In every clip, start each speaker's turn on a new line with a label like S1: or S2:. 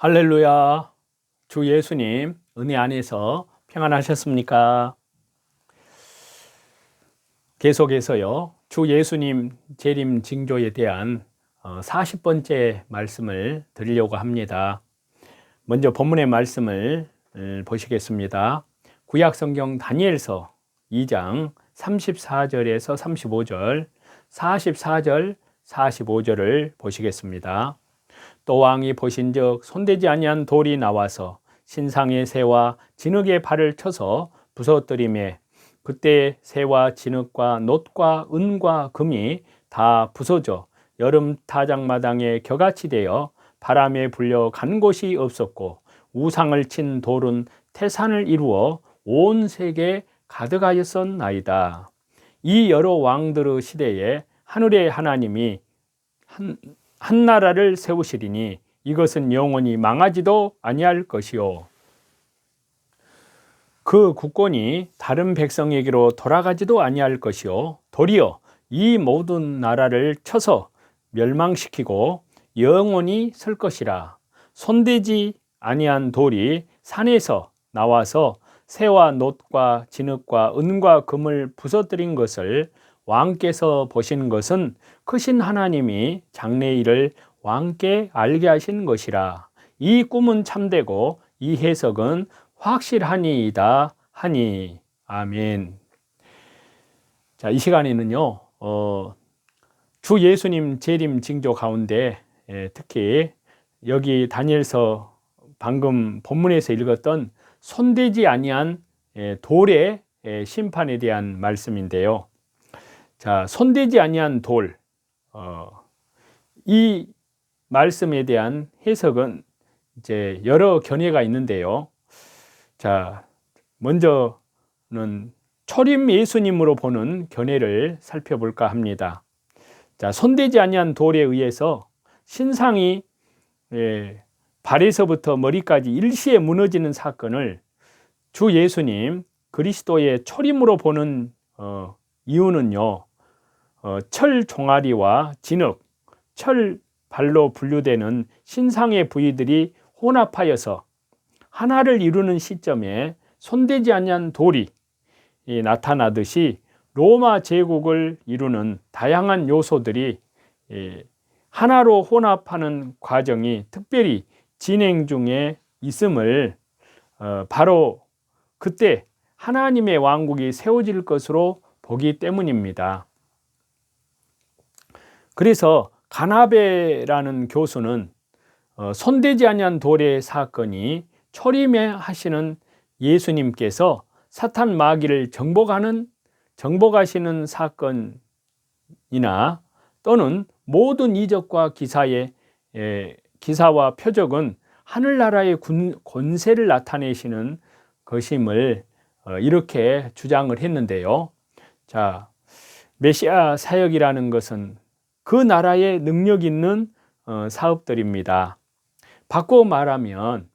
S1: 할렐루야. 주 예수님 은혜 안에서 평안하셨습니까? 계속해서요. 주 예수님 재림 징조에 대한 40번째 말씀을 드리려고 합니다. 먼저 본문의 말씀을 보시겠습니다. 구약 성경 다니엘서 2장 34절에서 35절, 44절, 45절을 보시겠습니다. 또 왕이 보신즉 손대지 아니한 돌이 나와서 신상의 새와 진흙의 발을 쳐서 부서뜨림에 그때 새와 진흙과 놋과 은과 금이 다 부서져 여름 타작마당에 겨같이 되어 바람에 불려 간 곳이 없었고 우상을 친 돌은 태산을 이루어 온 세계 가득하였었나이다. 이 여러 왕들의 시대에 하늘의 하나님이 한, 한 나라를 세우시리니 이것은 영원히 망하지도 아니할 것이요. 그 국권이 다른 백성에게로 돌아가지도 아니할 것이요. 도리어 이 모든 나라를 쳐서 멸망시키고 영원히 설 것이라. 손대지 아니한 돌이 산에서 나와서 새와 놋과 진흙과 은과 금을 부서뜨린 것을 왕께서 보신 것은 크신 하나님이 장래 일을 왕께 알게 하신 것이라. 이 꿈은 참되고 이 해석은 확실하니이다 하니. 아멘. 자, 이 시간에는요, 어, 주 예수님 재림 징조 가운데 예, 특히 여기 다니엘서 방금 본문에서 읽었던 손대지 아니한 예, 돌의 예, 심판에 대한 말씀인데요. 자, 손대지 아니한 돌. 어, 이 말씀에 대한 해석은 이제 여러 견해가 있는데요. 자, 먼저는 초림 예수님으로 보는 견해를 살펴볼까 합니다. 자, 손대지 아니한 돌에 의해서 신상이 예, 발에서부터 머리까지 일시에 무너지는 사건을 주 예수님 그리스도의 초림으로 보는 어, 이유는요. 어, 철 종아리와 진흙, 철 발로 분류되는 신상의 부위들이 혼합하여서 하나를 이루는 시점에 손대지 않는 돌이 나타나듯이 로마 제국을 이루는 다양한 요소들이 하나로 혼합하는 과정이 특별히 진행 중에 있음을 어, 바로 그때 하나님의 왕국이 세워질 것으로 보기 때문입니다. 그래서 가나베라는 교수는 어, 손대지 아니한 돌의 사건이 초림에 하시는 예수님께서 사탄 마귀를 정복하는 정복하시는 사건이나 또는 모든 이적과 기사의 에, 기사와 표적은 하늘나라의 군, 권세를 나타내시는 것임을 어, 이렇게 주장을 했는데요. 자, 메시아 사역이라는 것은 그 나라의 능력 있는 어, 사업들입니다. 바꿔 말하면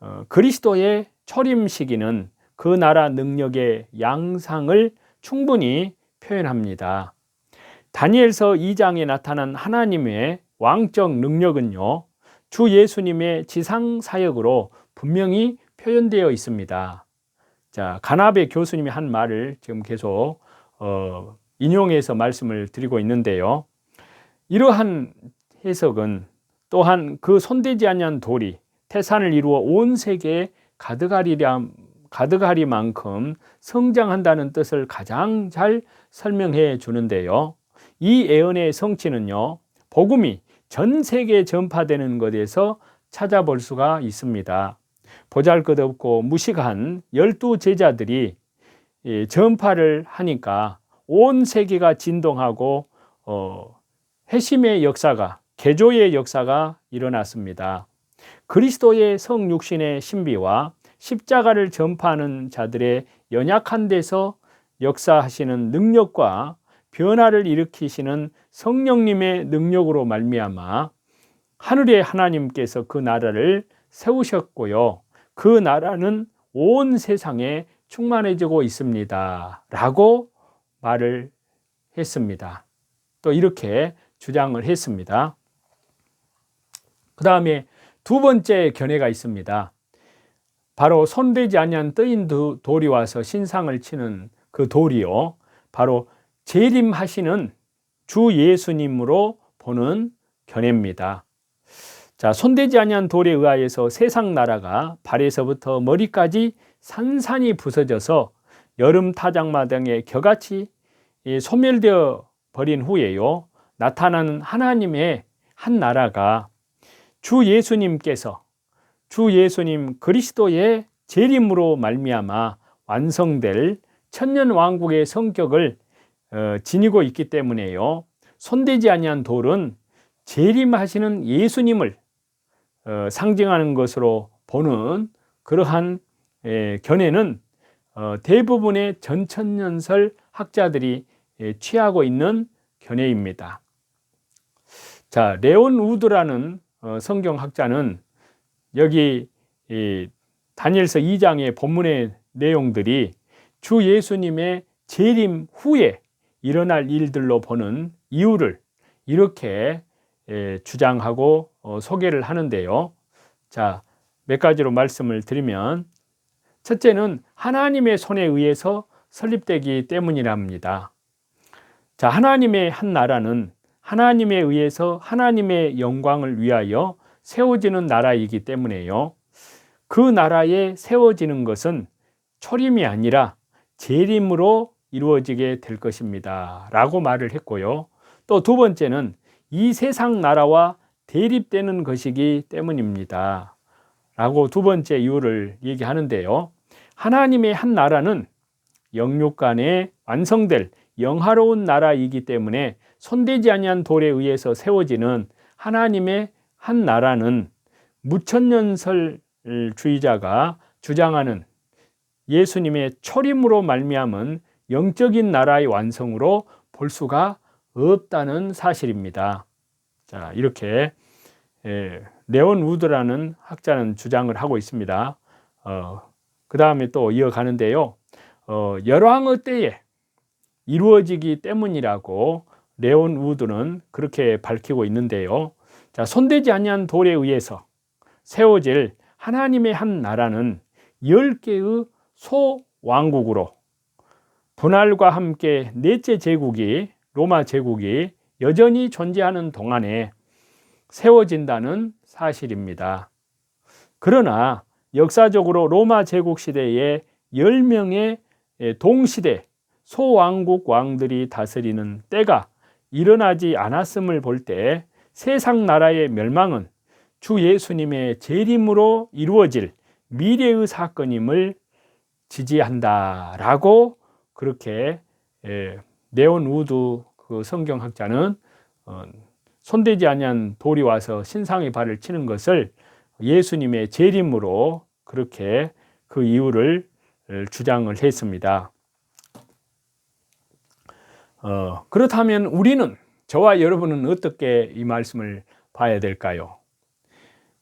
S1: 어, 그리스도의 초림 시기는 그 나라 능력의 양상을 충분히 표현합니다. 다니엘서 2장에 나타난 하나님의 왕적 능력은요, 주 예수님의 지상 사역으로 분명히 표현되어 있습니다. 자, 가나베 교수님이 한 말을 지금 계속 어, 인용해서 말씀을 드리고 있는데요. 이러한 해석은 또한 그 손대지 아니한 돌이 태산을 이루어 온 세계에 가득하리랴 가득하리만큼 성장한다는 뜻을 가장 잘 설명해 주는데요. 이 예언의 성취는요. 복음이 전 세계에 전파되는 것에서 찾아볼 수가 있습니다. 보잘것없고 무식한 열두 제자들이 전파를 하니까 온 세계가 진동하고 어, 회심의 역사가 개조의 역사가 일어났습니다. 그리스도의 성육신의 신비와 십자가를 전파하는 자들의 연약한 데서 역사하시는 능력과 변화를 일으키시는 성령님의 능력으로 말미암아 하늘의 하나님께서 그 나라를 세우셨고요. 그 나라는 온 세상에 충만해지고 있습니다. 라고 말을 했습니다. 또 이렇게 주장을 했습니다. 그 다음에 두 번째 견해가 있습니다. 바로 손대지 아니한 도- 돌이 와서 신상을 치는 그 돌이요. 바로 재림하시는 주 예수님으로 보는 견해입니다. 자, 손대지 아니한 돌에 의하여서 세상 나라가 발에서부터 머리까지 산산이 부서져서 여름 타작마당에 겨같이 이 소멸되어 버린 후에요. 나타나는 하나님의 한 나라가 주 예수님께서 주 예수님 그리스도의 재림으로 말미암아 완성될 천년 왕국의 성격을 어, 지니고 있기 때문에요. 손대지 아니한 돌은 재림하시는 예수님을 어, 상징하는 것으로 보는 그러한 에, 견해는 어, 대부분의 전천년설 학자들이 에, 취하고 있는 견해입니다. 자, 레온 우드라는 어, 성경학자는 여기 이 다니엘서 2장의 본문의 내용들이 주 예수님의 재림 후에 일어날 일들로 보는 이유를 이렇게 에, 주장하고 어, 소개를 하는데요. 자, 몇 가지로 말씀을 드리면 첫째는 하나님의 손에 의해서 설립되기 때문이랍니다. 자, 하나님의 한 나라는 하나님에 의해서 하나님의 영광을 위하여 세워지는 나라이기 때문에요. 그 나라에 세워지는 것은 초림이 아니라 재림으로 이루어지게 될 것입니다. 라고 말을 했고요. 또 두 번째는 이 세상 나라와 대립되는 것이기 때문입니다. 라고 두 번째 이유를 얘기하는데요. 하나님의 한 나라는 영육 간에 완성될 영화로운 나라이기 때문에 손대지 아니한 돌에 의해서 세워지는 하나님의 한 나라는 무천년설주의자가 주장하는 예수님의 초림으로 말미암은 영적인 나라의 완성으로 볼 수가 없다는 사실입니다. 자, 이렇게 예, 레온 우드라는 학자는 주장을 하고 있습니다. 어, 그 다음에 또 이어가는데요. 어, 열왕의 때에 이루어지기 때문이라고 레온 우드는 그렇게 밝히고 있는데요. 자, 손대지 아니한 돌에 의해서 세워질 하나님의 한 나라는 열 개의 소왕국으로 분할과 함께 넷째 제국이 로마 제국이 여전히 존재하는 동안에 세워진다는 사실입니다. 그러나 역사적으로 로마 제국 시대에 10명의 동시대 소왕국 왕들이 다스리는 때가 일어나지 않았음을 볼 때 세상 나라의 멸망은 주 예수님의 재림으로 이루어질 미래의 사건임을 지지한다라고 그렇게 네온 우드 그 성경학자는 어, 손대지 아니한 돌이 와서 신상의 발을 치는 것을 예수님의 재림으로 그렇게 그 이유를 주장을 했습니다. 어, 그렇다면 우리는 저와 여러분은 어떻게 이 말씀을 봐야 될까요?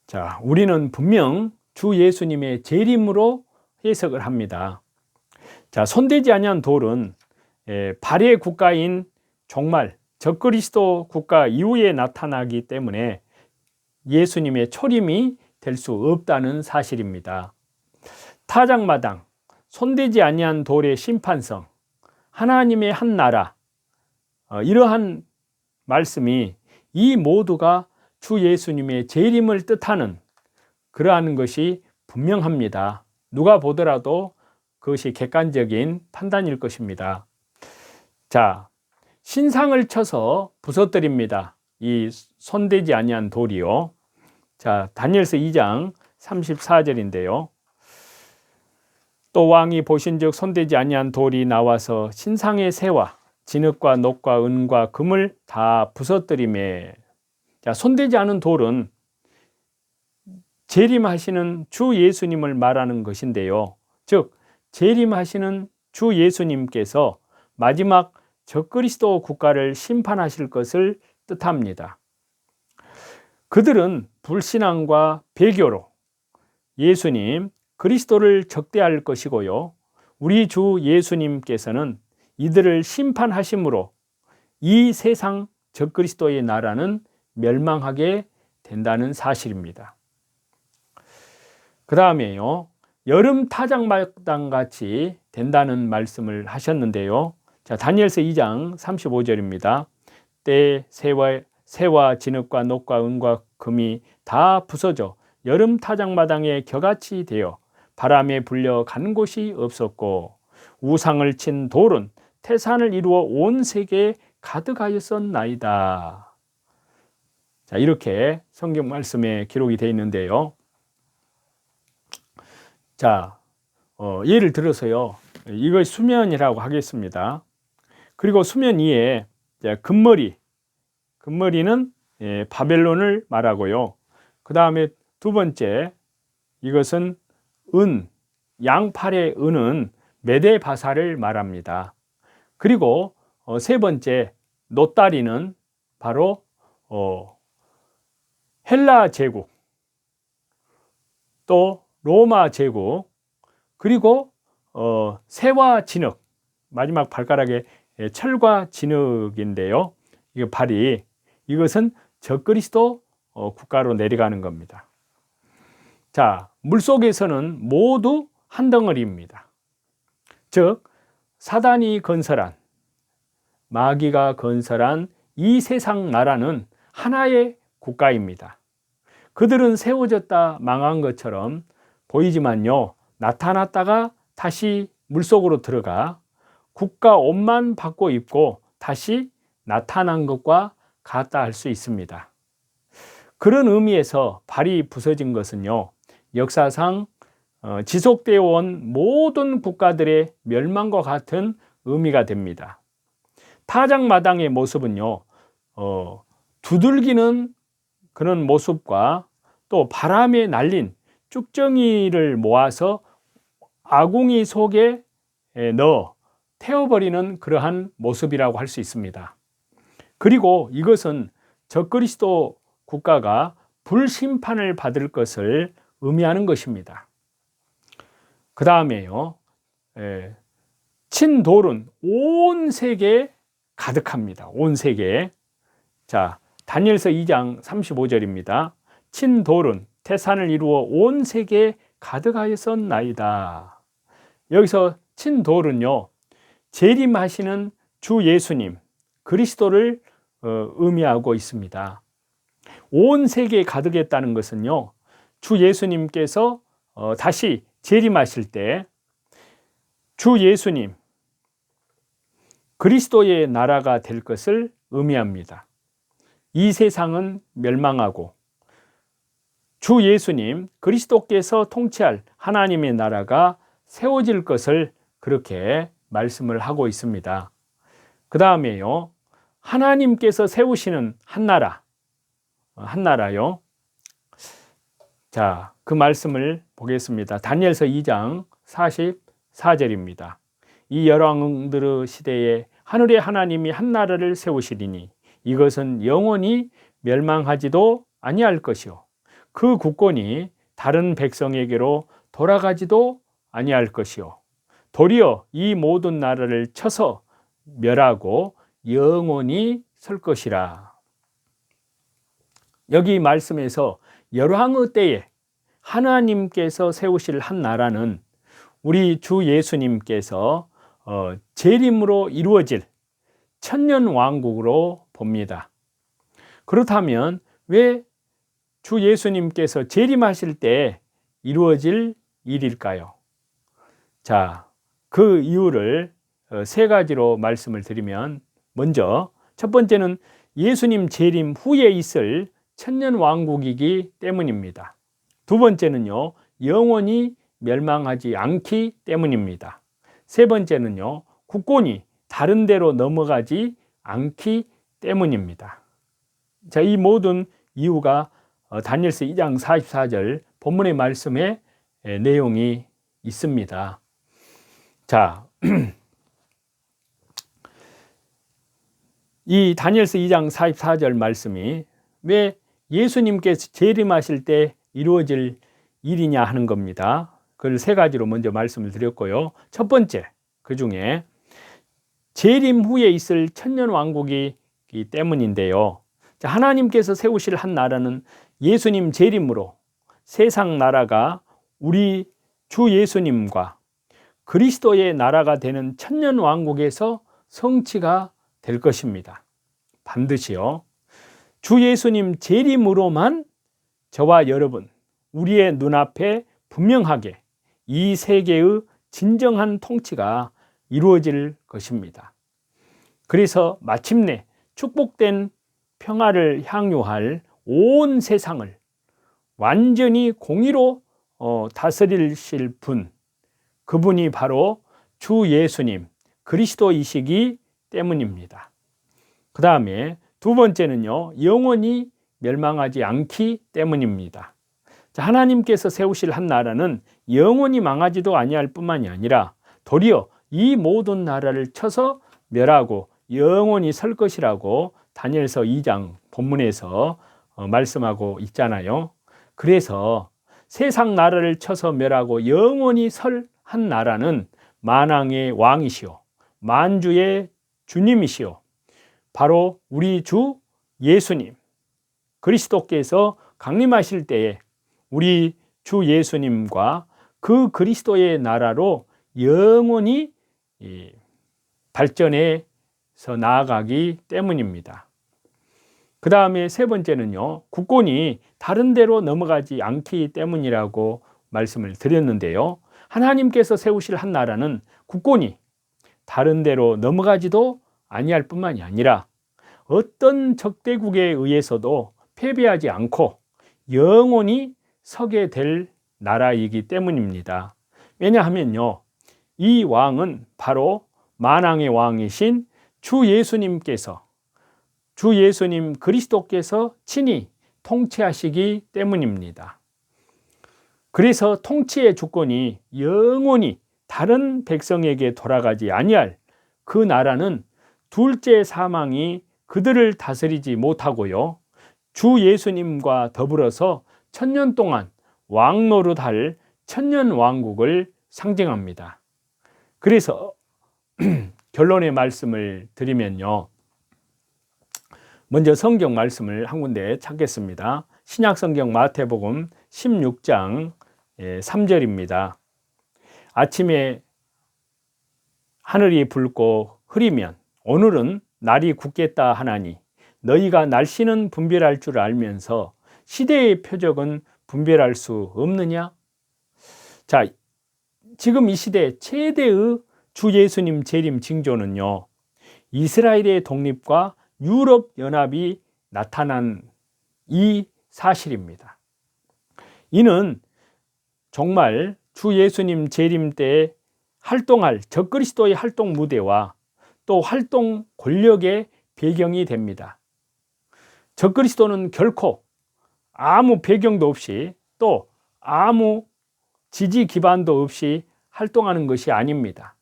S1: 자, 우리는 분명 주 예수님의 재림으로 해석을 합니다. 자, 손대지 아니한 돌은 예, 발의 국가인 정말 적그리스도 국가 이후에 나타나기 때문에 예수님의 초림이 될 수 없다는 사실입니다. 타작마당, 손대지 아니한 돌의 심판성, 하나님의 한 나라, 어, 이러한 말씀이 이 모두가 주 예수님의 재림을 뜻하는 그러한 것이 분명합니다. 누가 보더라도 그것이 객관적인 판단일 것입니다. 자, 신상을 쳐서 부서뜨립니다. 이 손대지 아니한 돌이요. 자, 다니엘서 2장 34절인데요. 또 왕이 보신즉 손대지 아니한 돌이 나와서 신상의 새와 진흙과 녹과 은과 금을 다 부서뜨림에 자, 손대지 않은 돌은 재림하시는 주 예수님을 말하는 것인데요. 즉 재림하시는 주 예수님께서 마지막 적그리스도 국가를 심판하실 것을 뜻합니다. 그들은 불신앙과 배교로 예수님 그리스도를 적대할 것이고요. 우리 주 예수님께서는 이들을 심판하심으로 이 세상 적그리스도의 나라는 멸망하게 된다는 사실입니다. 그 다음에요. 여름 타작마당 같이 된다는 말씀을 하셨는데요. 자, 다니엘서 2장 35절입니다. 때 새와, 새와 진흙과 녹과 은과 금이 다 부서져 여름 타작마당에 겨같이 되어 바람에 불려 간 곳이 없었고 우상을 친 돌은 태산을 이루어 온 세계에 가득하였었나이다. 자, 이렇게 성경 말씀에 기록이 되어 있는데요. 자, 어, 예를 들어서요. 이걸 수면이라고 하겠습니다. 그리고 수면 위에 금머리, 금머리는 예, 바벨론을 말하고요. 그 다음에 두 번째, 이것은 은, 양팔의 은은 메데바사를 말합니다. 그리고 어, 세 번째, 노다리는 바로 어, 헬라 제국, 또 로마 제국, 그리고 어, 새와 진흙, 마지막 발가락에 철과 진흙인데요. 이거 발이 이것은 적그리스도 어, 국가로 내려가는 겁니다. 자, 물 속에서는 모두 한 덩어리입니다. 즉, 사단이 건설한, 마귀가 건설한 이 세상 나라는 하나의 국가입니다. 그들은 세워졌다 망한 것처럼 보이지만요, 나타났다가 다시 물속으로 들어가 국가 옷만 받고 입고 다시 나타난 것과 같다 할 수 있습니다. 그런 의미에서 발이 부서진 것은요, 역사상 어, 지속되어 온 모든 국가들의 멸망과 같은 의미가 됩니다. 타작마당의 모습은요, 어, 두들기는 그런 모습과 또 바람에 날린 쭉정이를 모아서 아궁이 속에 넣어 태워버리는 그러한 모습이라고 할 수 있습니다. 그리고 이것은 적그리스도 국가가 불심판을 받을 것을 의미하는 것입니다. 그 다음에요, 친돌은 온 세계에 가득합니다. 온 세계에. 자, 다니엘서 2장 35절입니다. 친돌은 태산을 이루어 온 세계에 가득하였었나이다. 여기서 친돌은요, 재림하시는 주 예수님, 그리스도를 어, 의미하고 있습니다. 온 세계에 가득했다는 것은요, 주 예수님께서 어, 다시 재림하실 때, 주 예수님, 그리스도의 나라가 될 것을 의미합니다. 이 세상은 멸망하고 주 예수님 그리스도께서 통치할 하나님의 나라가 세워질 것을 그렇게 말씀을 하고 있습니다. 그 다음에요. 하나님께서 세우시는 한 나라, 한 나라요. 자, 그 말씀을 보겠습니다. 다니엘서 2장 44절입니다. 이 열왕들의 시대에 하늘의 하나님이 한 나라를 세우시리니 이것은 영원히 멸망하지도 아니할 것이요 그 국권이 다른 백성에게로 돌아가지도 아니할 것이요 도리어 이 모든 나라를 쳐서 멸하고 영원히 설 것이라. 여기 말씀에서 열왕의 때에 하나님께서 세우실 한 나라는 우리 주 예수님께서 어, 재림으로 이루어질 천년 왕국으로 봅니다. 그렇다면 왜 주 예수님께서 재림하실 때 이루어질 일일까요? 자, 그 이유를 어, 세 가지로 말씀을 드리면 먼저 첫 번째는 예수님 재림 후에 있을 천년 왕국이기 때문입니다. 두 번째는요, 영원히 멸망하지 않기 때문입니다. 세 번째는요, 국권이 다른 데로 넘어가지 않기 때문입니다. 자, 이 모든 이유가 어, 다니엘서 2장 44절 본문의 말씀에 내용이 있습니다. 자, 이 다니엘서 2장 44절 말씀이 왜 예수님께서 재림하실 때 이루어질 일이냐 하는 겁니다. 그걸 세 가지로 먼저 말씀을 드렸고요. 첫 번째, 그 중에 재림 후에 있을 천년 왕국이기 때문인데요. 하나님께서 세우실 한 나라는 예수님 재림으로 세상 나라가 우리 주 예수님과 그리스도의 나라가 되는 천년 왕국에서 성취가 될 것입니다. 반드시요. 주 예수님 재림으로만 저와 여러분, 우리의 눈앞에 분명하게 이 세계의 진정한 통치가 이루어질 것입니다. 그래서 마침내 축복된 평화를 향유할 온 세상을 완전히 공의로 어, 다스리실 분, 그분이 바로 주 예수님, 그리스도이시기 때문입니다. 그 다음에 두 번째는요, 영원히 멸망하지 않기 때문입니다. 자, 하나님께서 세우실 한 나라는 영원히 망하지도 아니할 뿐만이 아니라 도리어 이 모든 나라를 쳐서 멸하고 영원히 설 것이라고 다니엘서 2장 본문에서 어, 말씀하고 있잖아요. 그래서 세상 나라를 쳐서 멸하고 영원히 설 한 나라는 만왕의 왕이시오. 만주의 주님이시오. 바로 우리 주 예수님 그리스도께서 강림하실 때에 우리 주 예수님과 그 그리스도의 나라로 영원히 발전해서 나아가기 때문입니다. 그 다음에 세 번째는요, 국권이 다른 데로 넘어가지 않기 때문이라고 말씀을 드렸는데요. 하나님께서 세우실 한 나라는 국권이 다른 데로 넘어가지도 아니할 뿐만이 아니라 어떤 적대국에 의해서도 패배하지 않고 영원히 서게 될 나라이기 때문입니다. 왜냐하면요, 이 왕은 바로 만왕의 왕이신 주 예수님께서 주 예수님 그리스도께서 친히 통치하시기 때문입니다. 그래서 통치의 주권이 영원히 다른 백성에게 돌아가지 아니할 그 나라는 둘째 사망이 그들을 다스리지 못하고요. 주 예수님과 더불어서 천년 동안 왕노릇할 천년 왕국을 상징합니다. 그래서 결론의 말씀을 드리면요. 먼저 성경 말씀을 한 군데 찾겠습니다. 신약 성경 마태복음 16장 3절입니다. 예, 아침에 하늘이 붉고 흐리면 오늘은 날이 굳겠다 하나니 너희가 날씨는 분별할 줄 알면서 시대의 표적은 분별할 수 없느냐? 자, 지금 이 시대 최대의 주 예수님 재림 징조는요. 이스라엘의 독립과 유럽 연합이 나타난 이 사실입니다. 이는 정말 주 예수님 재림 때 활동할 적그리스도의 활동 무대와 또 활동 권력의 배경이 됩니다. 적그리스도는 결코 아무 배경도 없이 또 아무 지지 기반도 없이 활동하는 것이 아닙니다.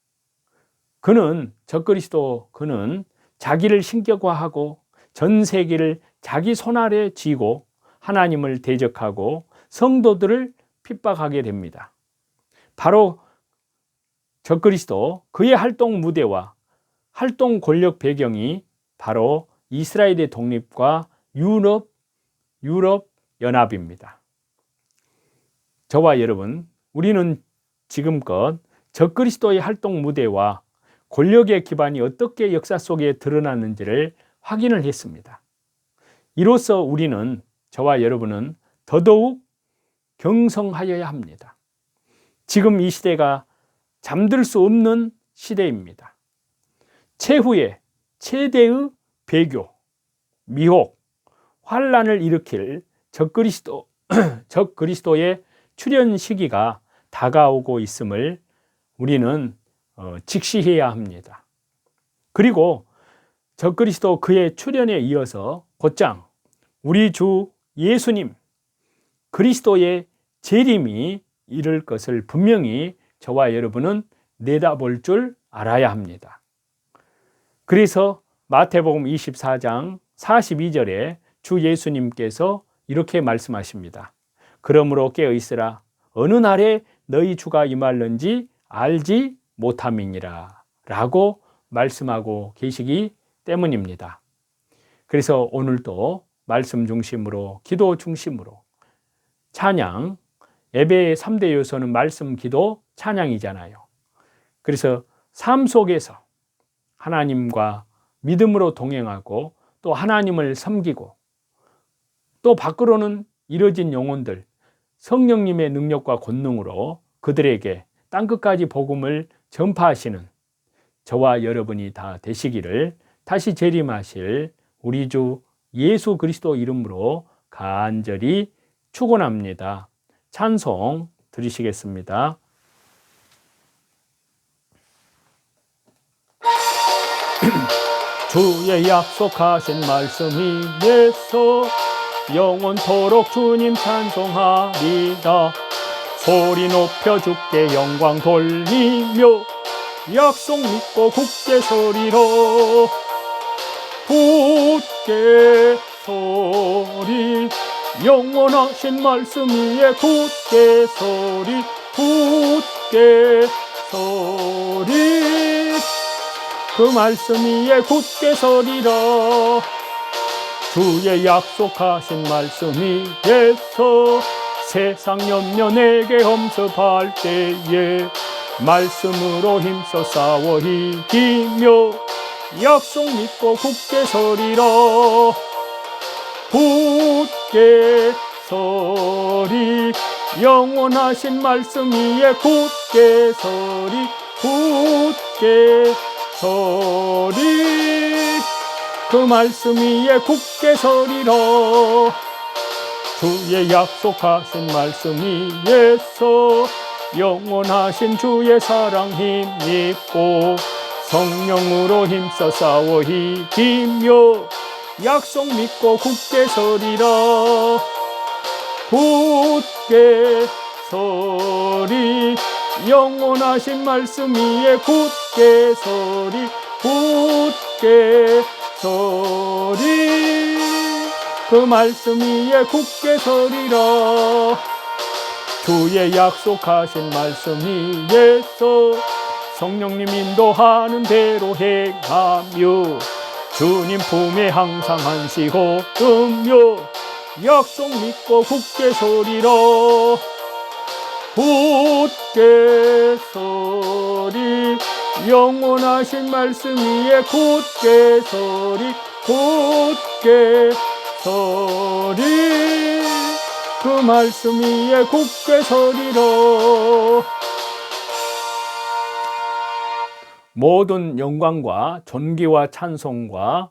S1: 그는 적그리스도 그는 자기를 신격화하고 전 세계를 자기 손 아래 쥐고 하나님을 대적하고 성도들을 핍박하게 됩니다. 바로 적그리스도 그의 활동 무대와 활동 권력 배경이 바로 이스라엘의 독립과 유럽 유럽 연합입니다. 저와 여러분, 우리는 지금껏 적그리스도의 활동 무대와 권력의 기반이 어떻게 역사 속에 드러났는지를 확인을 했습니다. 이로써 우리는 저와 여러분은 더더욱 경성하여야 합니다. 지금 이 시대가 잠들 수 없는 시대입니다. 최후의 최대의 배교, 미혹, 환란을 일으킬 적그리스도 적그리스도의 출현 시기가 다가오고 있음을 우리는 어, 직시해야 합니다. 그리고 적그리스도 그의 출현에 이어서 곧장 우리 주 예수님 그리스도의 재림이 이를 것을 분명히 저와 여러분은 내다볼 줄 알아야 합니다. 그래서 마태복음 24장 42절에 주 예수님께서 이렇게 말씀하십니다. 그러므로 깨어 있으라 어느 날에 너희 주가 임할는지 알지 못함이니라 라고 말씀하고 계시기 때문입니다. 그래서 오늘도 말씀 중심으로 기도 중심으로 찬양 예배의 3대 요소는 말씀, 기도, 찬양이잖아요. 그래서 삶 속에서 하나님과 믿음으로 동행하고 또 하나님을 섬기고 또 밖으로는 이뤄진 영혼들 성령님의 능력과 권능으로 그들에게 땅끝까지 복음을 전파하시는 저와 여러분이 다 되시기를 다시 재림하실 우리 주 예수 그리스도 이름으로 간절히 축원합니다. 찬송 드리시겠습니다. 주의 약속하신 말씀이 예서 영원토록 주님 찬송하리라. 소리 높여 주께 영광 돌리며 약속 믿고 굳게 서리라 굳게 서리. 영원하신 말씀 위에 굳게 서리. 굳게 서리 그 말씀 위에 굳게 서리라. 주의 약속하신 말씀 위에서 세상 염려 내게 험습할 때에 말씀으로 힘써 싸워 이기며 약속 믿고 굳게 서리라. 굳게 서리 영원하신 말씀 위에 굳게 서리 굳게 서리. 그 말씀 위에 굳게 서리라 주의 약속하신 말씀 위에서 영원하신 주의 사랑 힘입고 성령으로 힘써 싸워 이기며 약속 믿고 굳게 서리라. 굳게 서리 영원하신 말씀 위에 굳게 서리 굳게 서리. 그 말씀 위에 굳게 서리라. 주의 약속하신 말씀 위에서 성령님 인도하는 대로 행하며 주님 품에 항상 안시고 음며 약속 믿고 굳게 서리라 굳게 서리 영원하신 말씀 위에 굳게 서리 그 말씀 위에 서리라 모든 영광과 존귀와 찬송과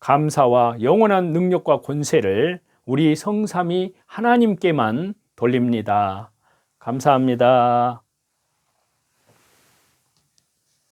S1: 감사와 영원한 능력과 권세를 우리 성삼이 하나님께만 돌립니다. 감사합니다.